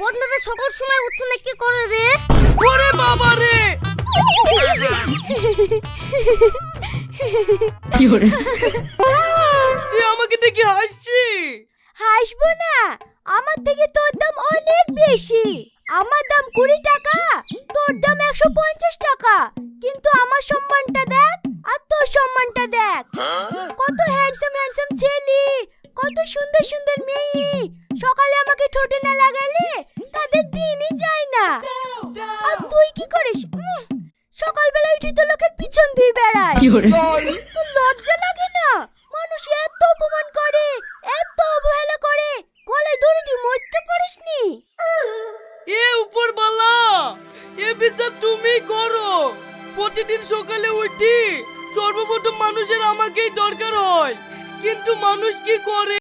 বদনাটা সকল সময় উঠনে কি করে রে? ওরে বাবা রে! তুই আমাকে দেখে হাসছি। হাসবো না। আমার থেকে তোর দাম অনেক বেশি। আমার দাম কুড়ি টাকা তোর দাম একশো পঞ্চাশ টাকা। কিন্তু আমার সম্মানটা দেখ আর তোর সম্মানটা দেখ। কত হ্যান্ডসাম হ্যান্ডসাম ছেলে কত সুন্দর সুন্দর মেয়ে। সকালে আমাকে ঠোঁটে না লাগালে তাদের দিনই যায় না। আর তুই কি করিস? সকালবেলা উঠে তো লোকের পিছন দিয়ে বেড়ায়। তোর লজ্জা লাগে না? মানুষ এত অপমান করে এত অবহেলা করে গলায় দড়ি দিয়ে মরতে পারিসনি এ উপর বালা এ বিচার তুমি করো। প্রতিদিন সকালে উঠি সর্বপ্রথম মানুষের আমাকেই দরকার হয়। কিন্তু মানুষ কি করে?